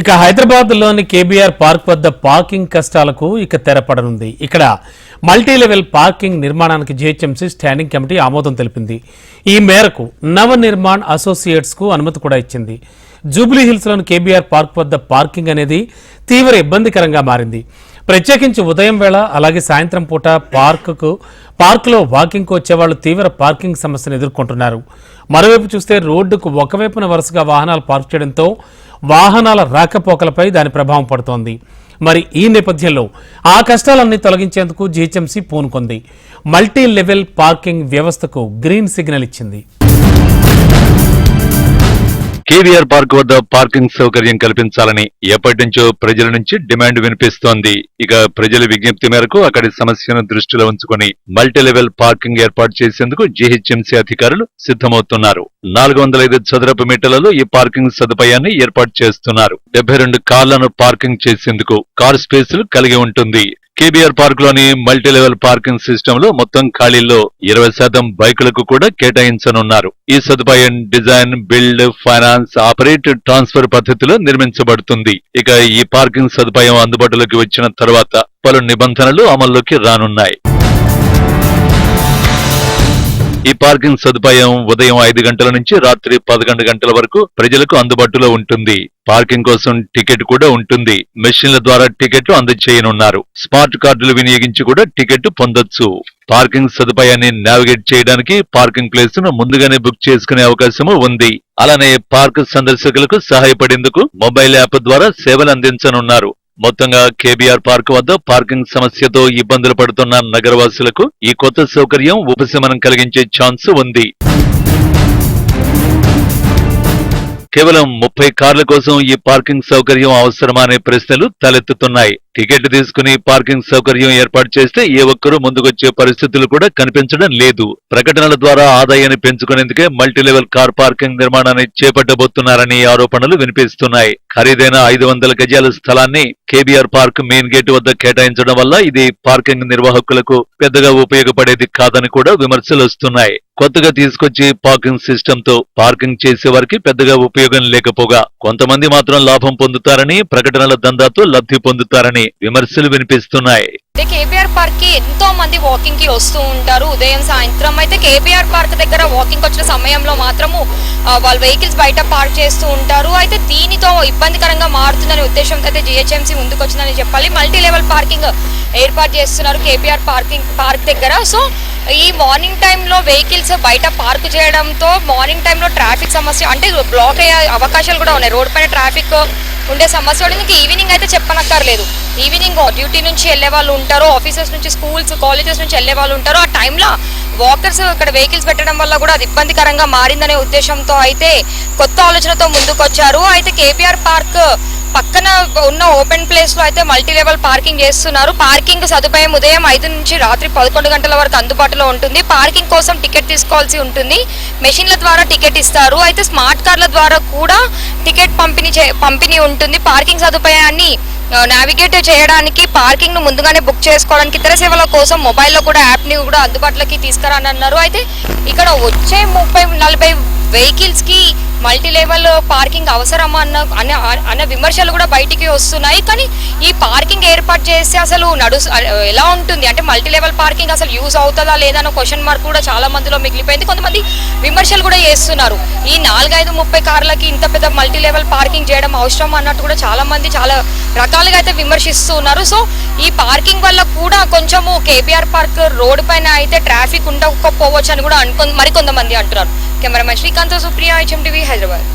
ఇక హైదరాబాద్లోని KBR park వద్ద పార్కింగ్ కష్టాలకు ఇక తెరపడనుంది ఇక్కడ మల్టీ లెవెల్ పార్కింగ్ నిర్మాణానికి జీహెచ్ఎంసీ స్టాండింగ్ కమిటీ ఆమోదం తెలిపింది. ఈ మేరకు నవ నిర్మాణ్ అసోసియేట్స్కు అనుమతి కూడా ఇచ్చింది. జూబ్లీ హిల్స్లోని కేబీఆర్ పార్క్ వద్ద పార్కింగ్ అనేది తీవ్ర ఇబ్బందికరంగా మారింది. ప్రత్యేకించి ఉదయం వేళ అలాగే సాయంత్రం పూట పార్కుకు పార్కులో వాకింగ్కు వచ్చేవాళ్ళు తీవ్ర పార్కింగ్ సమస్యను ఎదుర్కొంటున్నారు. మరోవైపు చూస్తే రోడ్డుకు ఒకవైపున వరుసగా వాహనాలు పార్క్ చేయడంతో వాహనాల రాకపోకలపై దాని ప్రభావం పడుతోంది. మరి ఈ నేపథ్యంలో ఆ కష్టాలన్నీ తొలగించేందుకు జీహెచ్ఎంసీ పూనుకుంది. మల్టీ లెవెల్ పార్కింగ్ వ్యవస్థకు గ్రీన్ సిగ్నల్ ఇచ్చింది. కేవీఆర్ పార్క్ వద్ద పార్కింగ్ సౌకర్యం కల్పించాలని ఎప్పటి నుంచో ప్రజల నుంచి డిమాండ్ వినిపిస్తోంది. ఇక ప్రజల విజ్ఞప్తి మేరకు అక్కడి సమస్యను దృష్టిలో ఉంచుకొని మల్టీ లెవెల్ పార్కింగ్ ఏర్పాటు చేసేందుకు జీహెచ్ఎంసీ అధికారులు సిద్ధమవుతున్నారు. నాలుగు వందల ఐదు చదరపు మీటర్లలో ఈ పార్కింగ్ సదుపాయాన్ని ఏర్పాటు చేస్తున్నారు. డెబ్బై రెండు కార్లను పార్కింగ్ చేసేందుకు కార్ స్పేసులు కలిగి ఉంటుంది. కేబీఆర్ పార్క్లోని మల్టీ లెవెల్ పార్కింగ్ సిస్టమ్లో మొత్తం ఖాళీల్లో ఇరవై శాతం బైకులకు కూడా కేటాయించనున్నారు. ఈ సదుపాయం design build finance operate transfer పద్ధతిలో నిర్మించబడుతుంది. ఇక ఈ పార్కింగ్ సదుపాయం అందుబాటులోకి వచ్చిన తర్వాత పలు నిబంధనలు అమల్లోకి రానున్నాయి. ఈ పార్కింగ్ సదుపాయం ఉదయం ఐదు గంటల నుంచి రాత్రి పదకొండు గంటల వరకు ప్రజలకు అందుబాటులో ఉంటుంది. పార్కింగ్ కోసం టికెట్ కూడా ఉంటుంది. మెషిన్ల ద్వారా టికెట్ అందజేయనున్నారు. స్మార్ట్ కార్డులు వినియోగించి కూడా టికెట్ పొందొచ్చు. పార్కింగ్ సదుపాయాన్ని నావిగేట్ చేయడానికి పార్కింగ్ ప్లేస్ను ముందుగానే బుక్ చేసుకునే అవకాశము ఉంది. అలానే పార్క్ సందర్శకులకు సహాయపడేందుకు మొబైల్ యాప్ ద్వారా సేవలు అందించనున్నారు. మొత్తంగా కేబీఆర్ పార్క్ వద్ద పార్కింగ్ సమస్యతో ఇబ్బందులు పడుతున్న నగరవాసులకు ఈ కొత్త సౌకర్యం ఉపశమనం కలిగించే ఛాన్స్ ఉంది. కేవలం ముప్పై కార్ల కోసం ఈ పార్కింగ్ సౌకర్యం అవసరమా అనే ప్రశ్నలు తలెత్తుతున్నాయి. టికెట్ తీసుకుని పార్కింగ్ సౌకర్యం ఏర్పాటు చేస్తే ఏ ఒక్కరూ ముందుకొచ్చే పరిస్థితులు కూడా కనిపించడం లేదు. ప్రకటనల ద్వారా ఆదాయాన్ని పెంచుకునేందుకే మల్టీలెవెల్ కార్ పార్కింగ్ నిర్మాణాన్ని చేపట్టబోతున్నారని ఆరోపణలు వినిపిస్తున్నాయి. ఖరీదైన ఐదు వందల గజాల స్థలాన్ని కేబీఆర్ పార్క్ మెయిన్ గేట్ వద్ద కేటాయించడం వల్ల ఇది పార్కింగ్ నిర్వాహకులకు పెద్దగా ఉపయోగపడేది కాదని కూడా విమర్శలు వస్తున్నాయి. కొత్తగా తీసుకొచ్చి పార్కింగ్ సిస్టమ్తో పార్కింగ్ చేసే వారికి పెద్దగా ఉపయోగం లేకపోగా కొంతమంది మాత్రం లాభం పొందుతారని ప్రకటనల దందాతో లబ్ధి పొందుతారని విమర్శలు వినిపిస్తున్నాయి. కేబీఆర్ పార్క్కి ఎంతో మంది వాకింగ్కి వస్తూ ఉంటారు. ఉదయం సాయంత్రం అయితే కేబీఆర్ పార్క్ దగ్గర వాకింగ్ వచ్చిన సమయంలో మాత్రము వాళ్ళ వెహికల్స్ బయట పార్క్ చేస్తూ ఉంటారు. అయితే దీనితో ఇబ్బందికరంగా మారుతుందనే ఉద్దేశంతో అయితే జిహెచ్ఎంసీ ముందుకు వచ్చిందని చెప్పాలి. మల్టీ లెవెల్ పార్కింగ్ ఏర్పాటు చేస్తున్నారు కేబీఆర్ పార్కింగ్ పార్క్ దగ్గర. సో ఈ మార్నింగ్ టైంలో వెహికల్స్ బయట పార్క్ చేయడంతో మార్నింగ్ టైంలో ట్రాఫిక్ సమస్య అంటే బ్లాక్ అయ్యే అవకాశాలు కూడా ఉన్నాయి. రోడ్ పైన ట్రాఫిక్ ఉండే సమస్య కూడా ఇంకా ఈవినింగ్ అయితే చెప్పనక్కర్లేదు. ఈవినింగ్ డ్యూటీ నుంచి వెళ్ళే వాళ్ళు ఉంటారు ఆఫీసెస్ నుంచి స్కూల్స్ కాలేజెస్ నుంచి వెళ్ళే వాళ్ళు ఉంటారు. ఆ టైంలో వాకర్స్ ఇక్కడ వెహికల్స్ పెట్టడం వల్ల కూడా అది ఇబ్బందికరంగా మారిందనే ఉద్దేశంతో అయితే కొత్త ఆలోచనతో ముందుకొచ్చారు. అయితే కేబీఆర్ పార్క్ పక్కన ఉన్న ఓపెన్ ప్లేస్లో అయితే మల్టీ లెవెల్ పార్కింగ్ చేస్తున్నారు. పార్కింగ్ సదుపాయం ఉదయం ఐదు నుంచి రాత్రి పదకొండు గంటల వరకు అందుబాటులో ఉంటుంది. పార్కింగ్ కోసం టికెట్ తీసుకోవాల్సి ఉంటుంది. మెషిన్ల ద్వారా టికెట్ ఇస్తారు. అయితే స్మార్ట్ కార్ల ద్వారా కూడా టికెట్ పంపిణీ చే- పంపిణీ ఉంటుంది. పార్కింగ్ సదుపాయాన్ని నావిగేట్ చేయడానికి పార్కింగ్ను ముందుగానే బుక్ చేసుకోవడానికి ఇతర సేవల కోసం మొబైల్లో కూడా యాప్ని కూడా అందుబాటులోకి తీసుకురానన్నారు. అయితే ఇక్కడ వచ్చే ముప్పై నలభై వెహికల్స్కి మల్టీ లెవెల్ పార్కింగ్ అవసరమా అన్న అనే అన్న విమర్శలు కూడా బయటికి వస్తున్నాయి. కానీ ఈ పార్కింగ్ ఏర్పాటు చేస్తే అసలు నడు ఎలా ఉంటుంది? అంటే మల్టీ లెవెల్ పార్కింగ్ అసలు యూజ్ అవుతుందా లేదా అన్న క్వశ్చన్ మార్క్ కూడా చాలా మందిలో మిగిలిపోయింది. కొంతమంది విమర్శలు కూడా చేస్తున్నారు. ఈ నాలుగైదు ముప్పై కార్లకి ఇంత పెద్ద మల్టీ లెవెల్ పార్కింగ్ చేయడం అవసరం అన్నట్టు కూడా చాలా మంది చాలా రకాలుగా అయితే విమర్శిస్తూ ఉన్నారు సో ఈ పార్కింగ్ వల్ల కూడా కొంచెము కేపీఆర్ పార్క్ రోడ్ పైన అయితే ట్రాఫిక్ ఉండకపోవచ్చు అని కూడా అనుకో మరికొంతమంది అంటున్నారు. Cameraman Srikanth Supriya HM TV Hyderabad.